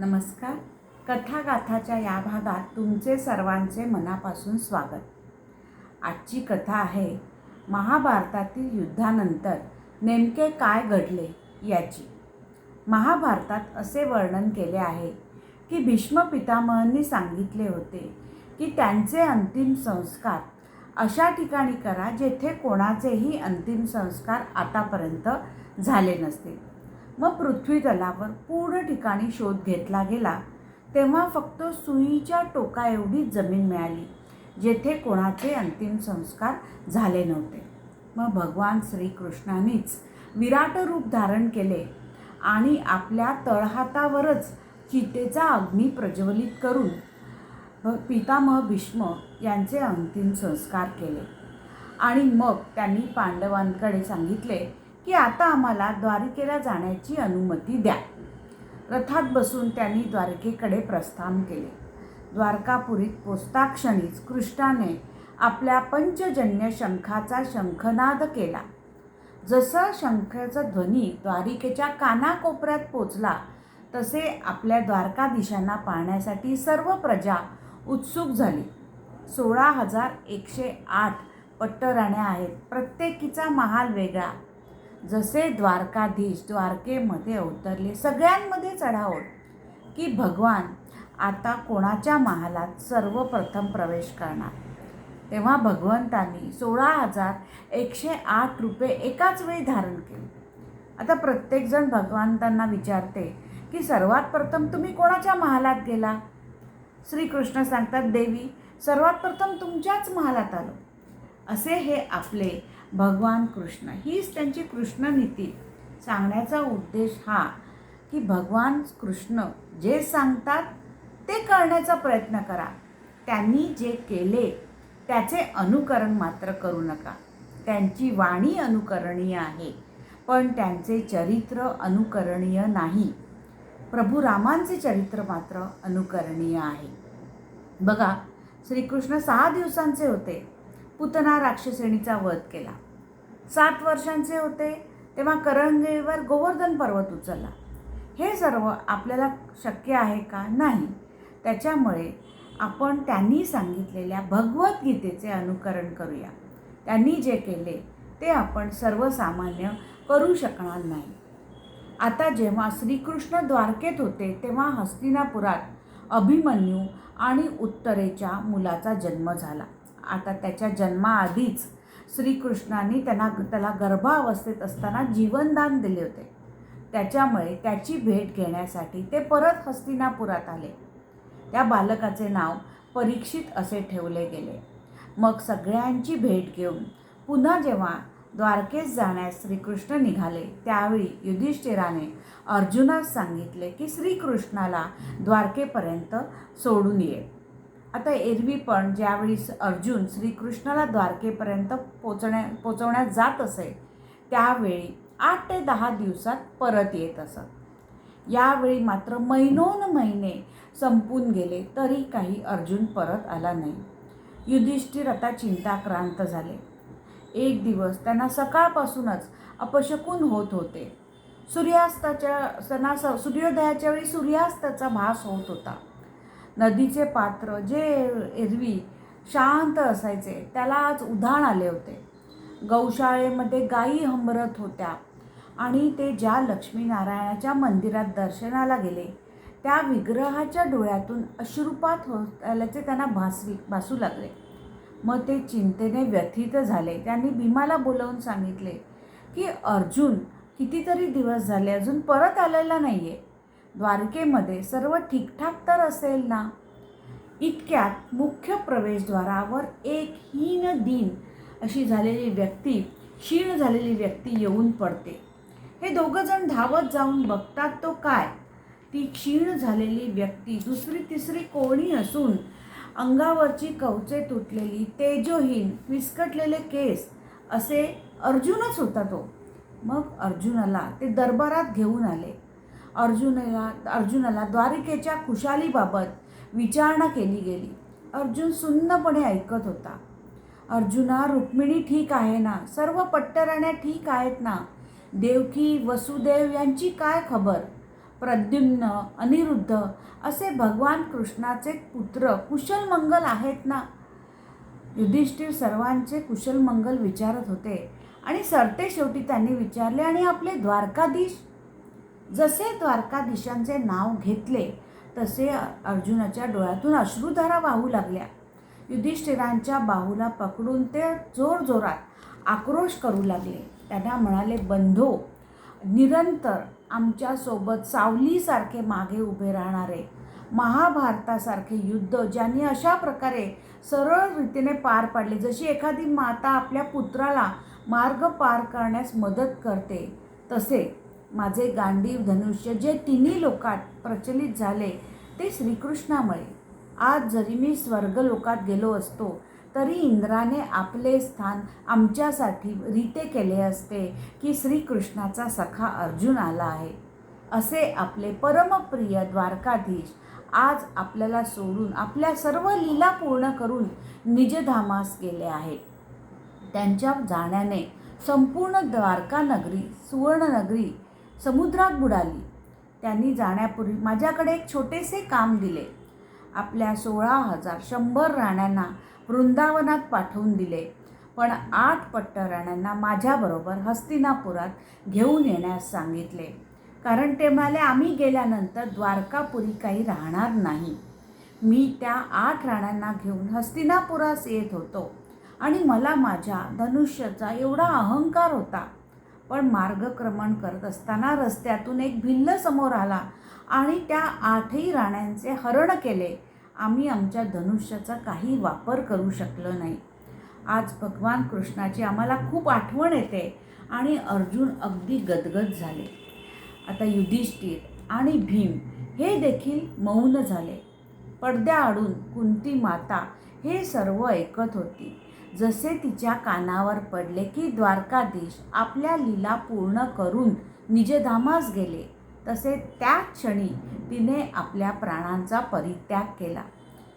नमस्कार. कथागाथाच्या या भागात तुमचे सर्वांचे मनापासून स्वागत. आजची कथा आहे महाभारतातील युद्धानंतर नेमके काय घडले याची. महाभारतात असे वर्णन केले आहे की भीष्म पितामहांनी सांगितले होते की त्यांचे अंतिम संस्कार अशा ठिकाणी करा जेथे कोणाचेही अंतिम संस्कार आतापर्यंत झाले नसतील. मग पृथ्वीतलावर पूर्ण ठिकाणी शोध घेतला गेला तेव्हा फक्त सुईच्या टोकाएवढी जमीन मिळाली जेथे कोणाचे अंतिम संस्कार झाले नव्हते. मग भगवान श्रीकृष्णानेच विराट रूप धारण केले आणि आपल्या तळहातावरच चितेचा अग्नी प्रज्वलित करून पितामह भीष्म यांचे अंतिम संस्कार केले. आणि मग त्यांनी पांडवांकडे सांगितले की आता आम्हाला द्वारिकेला जाण्याची अनुमती द्या. रथात बसून त्यांनी द्वारकेकडे प्रस्थान केले. द्वारकापुरीत पोचताक्षणीच कृष्णाने आपल्या पंचजन्य शंखाचा शंखनाद केला. जसा शंखाचा ध्वनी द्वारिकेच्या कानाकोपऱ्यात पोचला तसे आपल्या द्वारकाधीशांना पाहण्यासाठी सर्व प्रजा उत्सुक झाली. सोळा हजार एकशे आठ पट्टराण्या आहेत. प्रत्येकीचा महाल वेगळा. जसे द्वारकाधीश द्वारकेमध्ये अवतरले सगळ्यांमध्ये चढाओढ की भगवान आता कोणाच्या महालात सर्वप्रथम प्रवेश करणार? तेव्हा भगवंतांनी सोळा हजार एकशे आठ रुपये एकाच वेळी धारण केले. आता प्रत्येकजण भगवंतांना विचारते की सर्वात प्रथम तुम्ही कोणाच्या महालात गेला? श्रीकृष्ण सांगतात देवी सर्वात प्रथम तुमच्याच महालात आलो. असे हे आपले भगवान कृष्ण. हीच त्यांची कृष्णनीती सांगण्याचा उद्देश हा की भगवान कृष्ण जे सांगतात ते करण्याचा प्रयत्न करा. त्यांनी जे केले त्याचे अनुकरण मात्र करू नका. त्यांची वाणी अनुकरणीय आहे पण त्यांचे चरित्र अनुकरणीय नाही. प्रभू रामांचे चरित्र मात्र अनुकरणीय आहे. बघा श्रीकृष्ण सहा दिवसांचे होते. पुतना राक्षसिणीचा वध केला. सात वर्षांचे होते तेव्हा करंगेवर गोवर्धन पर्वत उचलला. हे सर्व आपल्याला शक्य आहे का? नाही. त्याच्यामुळे आपण त्यांनी सांगितलेल्या भगवद्गीतेचे अनुकरण करूया. त्यांनी जे केले ते आपण सर्वसामान्य करू शकणार नाही. आता जेव्हा श्रीकृष्ण द्वारकेत होते तेव्हा हस्तिनापुरात अभिमन्यू आणि उत्तरेच्या मुलाचा जन्म झाला. आता त्याच्या जन्माआधीच श्रीकृष्णाने त्यांना त्याला गर्भावस्थेत असताना जीवनदान दिले होते. त्याच्यामुळे त्याची भेट घेण्यासाठी ते परत हस्तिनापुरात आले. त्या बालकाचे नाव परीक्षित असे ठेवले गेले. मग सगळ्यांची भेट घेऊन पुन्हा जेव्हा द्वारकेस जाण्यास श्रीकृष्ण निघाले त्यावेळी युधिष्ठिराने अर्जुनास सांगितले की श्रीकृष्णाला द्वारकेपर्यंत सोडून ये. आता एरवी पण ज्यावेळी स- अर्जुन श्रीकृष्णाला द्वारकेपर्यंत पोचण्या पोचवण्यात जात असे त्यावेळी आठ ते दहा दिवसात परत येत असत. यावेळी मात्र महिनोन महिने संपून गेले तरी काही अर्जुन परत आला नाही. युधिष्ठिर आता चिंताक्रांत झाले. एक दिवस त्यांना सकाळपासूनच अपशकून होत होते. सूर्यास्ताच्या सणा सूर्योदयाच्या वेळी सूर्यास्ताचा भास होत होता. नदीचे पात्र जे एरवी शांत असायचे त्याला आज उधाण आले होते. गौशाळेमध्ये गायी हंबरत होत्या आणि ते ज्या लक्ष्मीनारायणाच्या मंदिरात दर्शनाला गेले त्या विग्रहाच्या डोळ्यातून अश्रुपात होत आल्याचे त्यांना भासवी भासू लागले. मग ते चिंतेने व्यथित झाले. त्यांनी भीमाला बोलावून सांगितले की अर्जुन कितीतरी दिवस झाले अजून परत आलेला नाही आहे द्वारकेमध्ये सर्व ठीकठाक तर असेल ना? इतक्यात मुख्य प्रवेशद्वारावर एक हीन दिन अशी झालेली व्यक्ती क्षीण झालेली व्यक्ती येऊन पडते. हे दोघंजण धावत जाऊन बघतात तो काय? ती क्षीण झालेली व्यक्ती दुसरी तिसरी कोणी असून अंगावरची कवचे तुटलेली तेजोहीन विस्कटलेले केस असे अर्जुनच होता तो. मग अर्जुनाला ते दरबारात घेऊन आले. अर्जुनला अर्जुनाला द्वारिकेच्या खुशालीबाबत विचारणा केली गेली. अर्जुन सुन्नपणे ऐकत होता. अर्जुना रुक्मिणी ठीक आहे ना? सर्व पट्टराण्या ठीक आहेत ना? देवकी वसुदेव यांची काय खबर? प्रद्युम्न अनिरुद्ध असे भगवान कृष्णाचे पुत्र कुशल मंगल आहेत ना? युधिष्ठिर सर्वांचे कुशल मंगल विचारत होते आणि सरते शेवटी त्यांनी विचारले आणि आपले द्वारकाधीश? जसे द्वारकाधीशांचे नाव घेतले तसे अर्जुनाच्या डोळ्यातून अश्रुधारा वाहू लागल्या. युधिष्ठिरांच्या बाहूला पकडून ते जोरजोरात आक्रोश करू लागले. त्यांना म्हणाले बंधो निरंतर आमच्यासोबत सावलीसारखे मागे उभे राहणारे महाभारतासारखे युद्ध ज्यांनी अशा प्रकारे सरळ रीतीने पार पाडले जशी एखादी माता आपल्या पुत्राला मार्ग पार करण्यास मदत करते तसे माझे गांडीव धनुष्य जे तिन्ही लोकात प्रचलित झाले ते श्रीकृष्णामुळे. आज जरी मी स्वर्गलोकात गेलो असतो तरी इंद्राने आपले स्थान आमच्यासाठी रीते केले असते की श्रीकृष्णाचा सखा अर्जुन आला आहे. असे आपले परमप्रिय द्वारकाधीश आज आपल्याला सोडून आपल्या सर्व लीला पूर्ण करून निजधामास गेले आहेत त्यांच्या जाण्याने संपूर्ण द्वारका नगरी सुवर्णनगरी समुद्रात बुडाली. त्यांनी जाण्यापूर्वी माझ्याकडे एक छोटेसे काम दिले. आपल्या सोळा हजार शंभर राण्यांना वृंदावनात पाठवून दिले. पण आठ पट्ट राण्यांना माझ्याबरोबर हस्तिनापुरात घेऊन येण्यास सांगितले. कारण ते म्हणाले आम्ही गेल्यानंतर द्वारकापुरी काही राहणार नाही. मी त्या आठ राण्यांना घेऊन हस्तिनापुरास येत होतो. आणि मला माझ्या धनुष्याचा एवढा अहंकार होता. पण मार्गक्रमण करत असताना रस्त्यातून एक भिल्ल समोर आला आणि त्या आठही राण्यांचे हरण केले. आम्ही आमच्या धनुष्याचा काही वापर करू शकलो नाही. आज भगवान कृष्णाची आम्हाला खूप आठवण येते आणि अर्जुन अगदी गदगद झाले. आता युधिष्ठिर आणि भीम हे देखील मौन झाले. पडद्याआडून कुंती माता हे सर्व ऐकत होती. जसे तिच्या कानावर पडले की द्वारकाधीश आपल्या लीला पूर्ण करून निजधामास गेले तसे त्या क्षणी तिने आपल्या प्राणांचा परित्याग केला.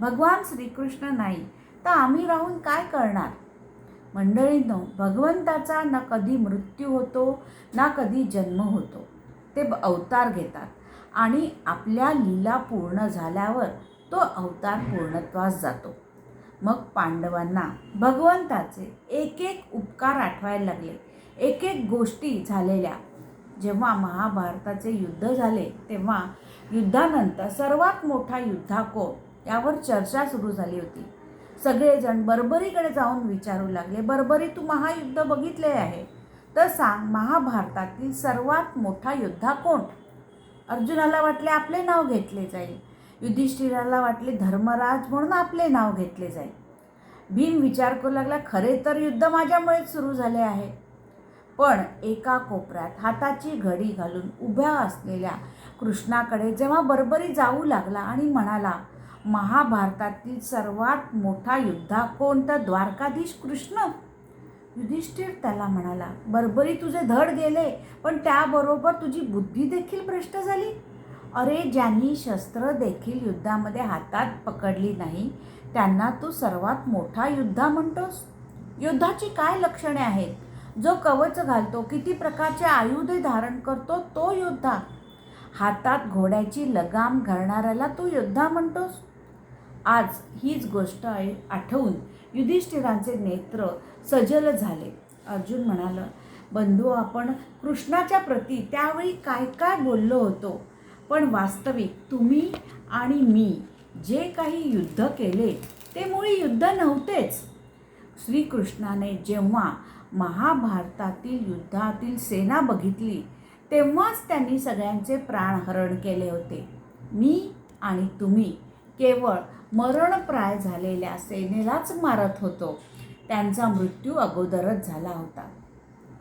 भगवान श्रीकृष्ण नाही तर आम्ही राहून काय करणार? मंडळींनो भगवंताचा ना कधी मृत्यू होतो ना कधी जन्म होतो. ते ब- अवतार घेतात आणि आपल्या लीला पूर्ण झाल्यावर तो अवतार पूर्णत्वास जातो. मग पांडवांना भगवंताचे एक एक उपकार आठवायला लागले. एक एक गोष्टी झालेल्या. जेव्हा महाभारताचे युद्ध झाले तेव्हा युद्धानंतर सर्वात मोठा युद्धाको यावर चर्चा सुरू झाली होती. सगळेजण बर्बरीकडे जाऊन विचारू लागले बर्बरी तू महायुद्ध बघितले आहे? तर सांग महाभारतातील सर्वात मोठा योद्धा कोण अर्जुनाला वाटले आपले नाव घेतले जाईल. युधिष्ठिराला वाटले धर्मराज म्हणून आपले नाव घेतले जाईल. भीम विचार करू लागला खरे तर युद्ध माझ्यामुळेच सुरू झाले आहे. पण एका कोपऱ्यात हाताची घडी घालून उभ्या असलेल्या कृष्णाकडे जेव्हा बरोबरी जाऊ लागला आणि म्हणाला महाभारतातील सर्वात मोठा युद्धा कोण तर द्वारकाधीश कृष्ण? युधिष्ठिर त्याला म्हणाला बरोबरी तुझे धड गेले पण त्याबरोबर तुझी बुद्धी देखील भ्रष्ट झाली. अरे ज्यांनी शस्त्र देखील युद्धामध्ये हातात पकडली नाही त्यांना तू सर्वात मोठा युद्धा म्हणतोस. युद्धाची काय लक्षणे आहेत? जो कवच घालतो किती प्रकारचे आयुधे धारण करतो तो योद्धा. हातात घोड्याची लगाम घालणाऱ्याला तू योद्धा म्हणतोस. आज हीच गोष्ट आठवून युधिष्ठिरांचे नेत्र सजल झाले. अर्जुन म्हणाला बंधू आपण कृष्णाच्या प्रती त्यावेळी काय काय बोललो होतो? पण वास्तविक तुम्ही आणि मी जे काही युद्ध केले ते मुळी युद्ध नव्हतेच. श्रीकृष्णाने जेव्हा महाभारतातील युद्धातील सेना बघितली तेव्हाच त्यांनी सगळ्यांचे प्राणहरण केले होते. मी आणि तुम्ही केवळ मरणप्राय झालेल्या सेनेलाच मारत होतो. त्यांचा मृत्यू अगोदरच झाला होता.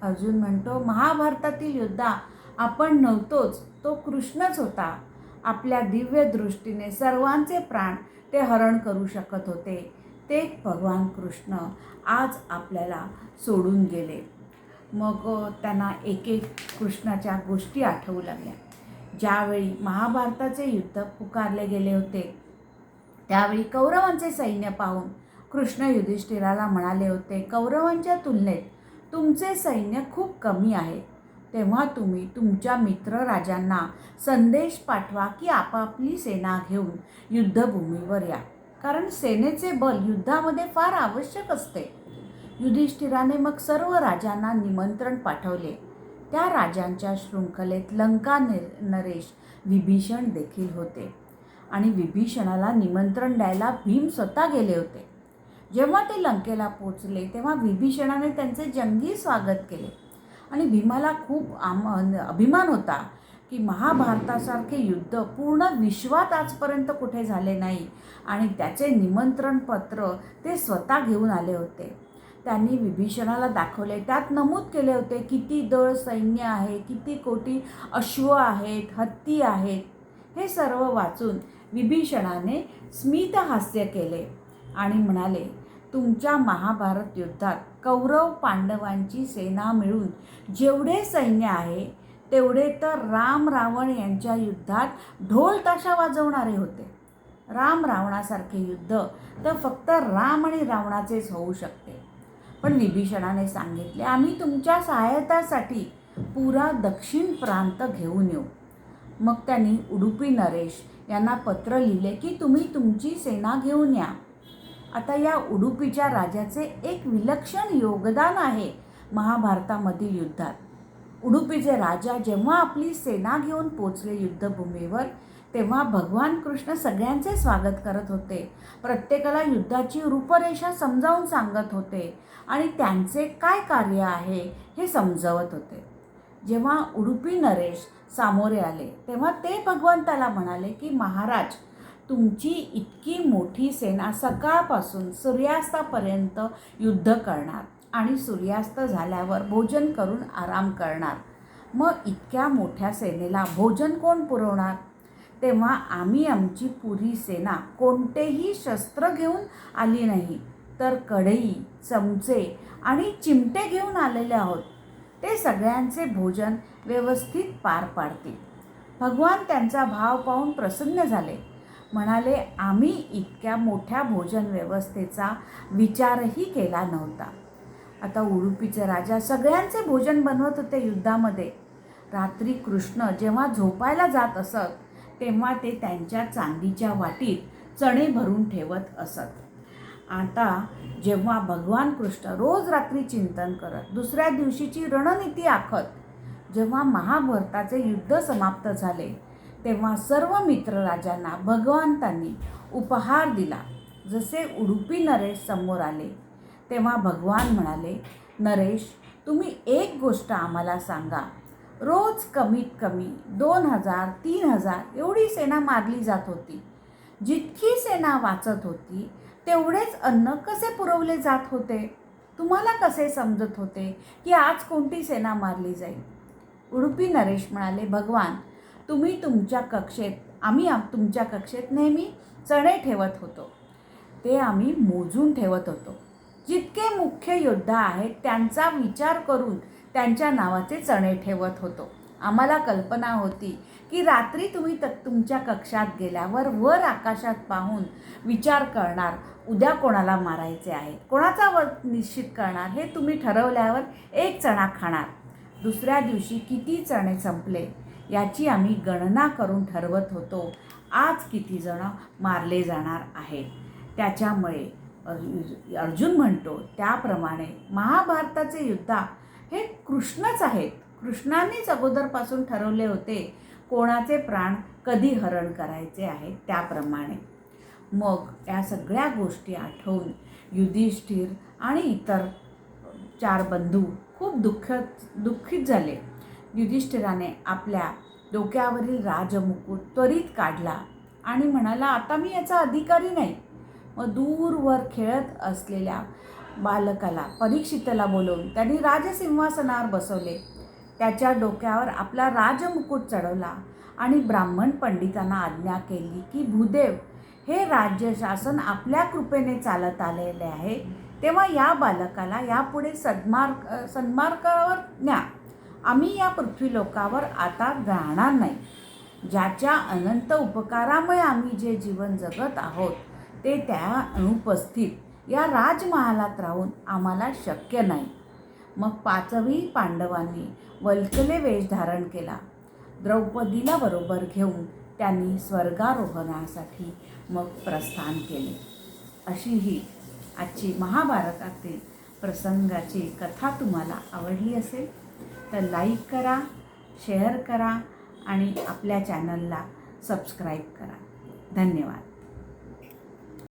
अर्जुन म्हणतो महाभारतातील युद्धा आपण नव्हतोच तो कृष्णच होता. आपल्या दिव्य दृष्टीने सर्वांचे प्राण ते हरण करू शकत होते. ते भगवान कृष्ण आज आपल्याला सोडून गेले. मग त्यांना एक एक कृष्णाच्या गोष्टी आठवू लागल्या. ज्यावेळी महाभारताचे युद्ध पुकारले गेले होते त्यावेळी कौरवांचे सैन्य पाहून कृष्ण युधिष्ठिराला म्हणाले होते कौरवांच्या तुलनेत तुमचे सैन्य खूप कमी आहे. तेव्हा तुम्ही तुमच्या मित्र राजांना संदेश पाठवा की आपापली सेना घेऊन युद्धभूमीवर या. कारण सेनेचे बल युद्धामध्ये फार आवश्यक असते. युधिष्ठिराने मग सर्व राजांना निमंत्रण पाठवले. त्या राजांच्या शृंखलेत लंका नरेश विभीषण देखील होते. आणि विभीषणाला निमंत्रण द्यायला भीम स्वतः गेले होते. जेव्हा ते लंकेला पोचले तेव्हा विभीषणाने त्यांचे जंगी स्वागत केले. आणि भीमाला खूप आम अभिमान होता की महाभारतासारखे युद्ध पूर्ण विश्वात आजपर्यंत कुठे झाले नाही. आणि त्याचे निमंत्रण पत्र ते स्वतः घेऊन आले होते. त्यांनी विभीषणाला दाखवले. त्यात नमूद केले होते किती दळ सैन्य आहे किती कोटी अश्व आहेत हत्ती आहेत हे सर्व वाचून विभीषणाने स्मितहास्य केले आणि म्हणाले तुमच्या महाभारत युद्धात कौरव पांडवांची सेना मिळून जेवढे सैन्य आहे तेवढे तर राम रावण यांच्या युद्धात ढोल ताशा वाजवणारे होते. राम रावणासारखे युद्ध तर फक्त राम आणि रावणाचेच होऊ शकते. पण विभीषणाने सांगितले आम्ही तुमच्या सहायतासाठी पुरा दक्षिण प्रांत घेऊन येऊ. मग त्यांनी उडुपी नरेश यांना पत्र लिहिले की तुम्ही तुमची सेना घेऊन या. आता या उडुपीच्या राजाचे एक विलक्षण योगदान आहे महाभारतामधील युद्धात. उडुपीचे राजा जेव्हा आपली सेना घेऊन पोचले युद्धभूमीवर तेव्हा भगवान कृष्ण सगळ्यांचे स्वागत करत होते. प्रत्येकाला युद्धाची रूपरेषा समजावून सांगत होते आणि त्यांचे काय कार्य आहे हे समजवत होते. जेव्हा उडुपी नरेश सामोरे आले तेव्हा ते भगवंताला म्हणाले की महाराज तुमची इतकी मोठी सेना सकाळपासून सूर्यास्तापर्यंत युद्ध करणार आणि सूर्यास्त झाल्यावर भोजन करून आराम करणार. मग इतक्या मोठ्या सेनेला भोजन कोण पुरवणार? तेव्हा आम्ही आमची पुरी सेना कोणतेही शस्त्र घेऊन आली नाही तर कढई चमचे आणि चिमटे घेऊन आलेले आहोत. ते सगळ्यांचे भोजन व्यवस्थित पार पाडतील. भगवान त्यांचा भाव पाहून प्रसन्न झाले. म्हणाले आम्ही इतक्या मोठ्या भोजन व्यवस्थेचा विचारही केला नव्हता. आता उडुपीचे राजा सगळ्यांचे भोजन बनवत होते युद्धामध्ये. रात्री कृष्ण जेव्हा झोपायला जात असत तेव्हा ते त्यांच्या चांदीच्या वाटीत चणे भरून ठेवत असत. आता जेव्हा भगवान कृष्ण रोज रात्री चिंतन करत दुसऱ्या दिवशीची रणनीती आखत जेव्हा महाभारताचे युद्ध समाप्त झाले तेव्हा सर्व मित्रराजांना भगवंतांनी उपहार दिला. जसे उडुपी नरेश समोर आले तेव्हा भगवान म्हणाले नरेश तुम्ही एक गोष्ट आम्हाला सांगा. रोज कमीत कमी दोन हजार तीन हजार एवढी सेना मारली जात होती. जितकी सेना वाचत होती तेवढेच अन्न कसे पुरवले जात होते? तुम्हाला कसे समजत होते की आज कोणती सेना मारली जाईल? उडुपी नरेश म्हणाले भगवान तुम्ही तुमच्या कक्षेत आम्ही आम तुमच्या कक्षेत नेहमी चणे ठेवत होतो. ते आम्ही मोजून ठेवत होतो. जितके मुख्य योद्धा आहेत त्यांचा विचार करून त्यांच्या नावाचे चणे ठेवत होतो. आम्हाला कल्पना होती की रात्री तुम्ही त तुमच्या कक्षात गेल्यावर वर आकाशात पाहून विचार करणार उद्या कोणाला मारायचे आहे? कोणाचा वर निश्चित करणार? हे तुम्ही ठरवल्यावर एक चणा खाणार. दुसऱ्या दिवशी किती चणे संपले? याची आम्ही गणना करून ठरवत होतो आज किती जण मारले जाणार आहेत. त्याच्यामुळे अर्जुन म्हणतो त्याप्रमाणे महाभारताचे युद्धा हे कृष्णच आहेत. कृष्णानेच अगोदरपासून ठरवले होते कोणाचे प्राण कधी हरण करायचे आहे त्याप्रमाणे. मग या सगळ्या गोष्टी आठवून युधिष्ठिर आणि इतर चार बंधू खूप दुःख दुःखित झाले. युधिष्ठिराने आपल्या डोक्यावरील राजमुकुट त्वरित काढला आणि म्हणाला आता मी याचा अधिकारी नाही. मग दूरवर खेळत असलेल्या बालकाला परीक्षितला बोलवून त्यांनी राजसिंहासनावर बसवले. त्याच्या डोक्यावर आपला राजमुकुट चढवला आणि ब्राह्मण पंडितांना आज्ञा केली की भूदेव हे राज्य शासन आपल्या कृपेने चालत आलेले आहे तेव्हा या बालकाला यापुढे सन्मार्ग सन्मार्गावर न्या. आम्ही या पृथ्वीलोकावर आता राहणार नाही. ज्याच्या अनंत उपकारामुळे आम्ही जे जीवन जगत आहोत ते त्या अनुपस्थित या राजमहालात राहून आम्हाला शक्य नाही. मग पाचवी पांडवांनी वल्कले वेश धारण केला. द्रौपदीला बरोबर घेऊन त्यांनी स्वर्गारोहणासाठी मग प्रस्थान केले. अशी ही आजची महाभारतातील प्रसंगाची कथा तुम्हाला आवडली असेल? तर लाईक करा शेअर करा आणि आपल्या चॅनलला सबस्क्राईब करा. धन्यवाद.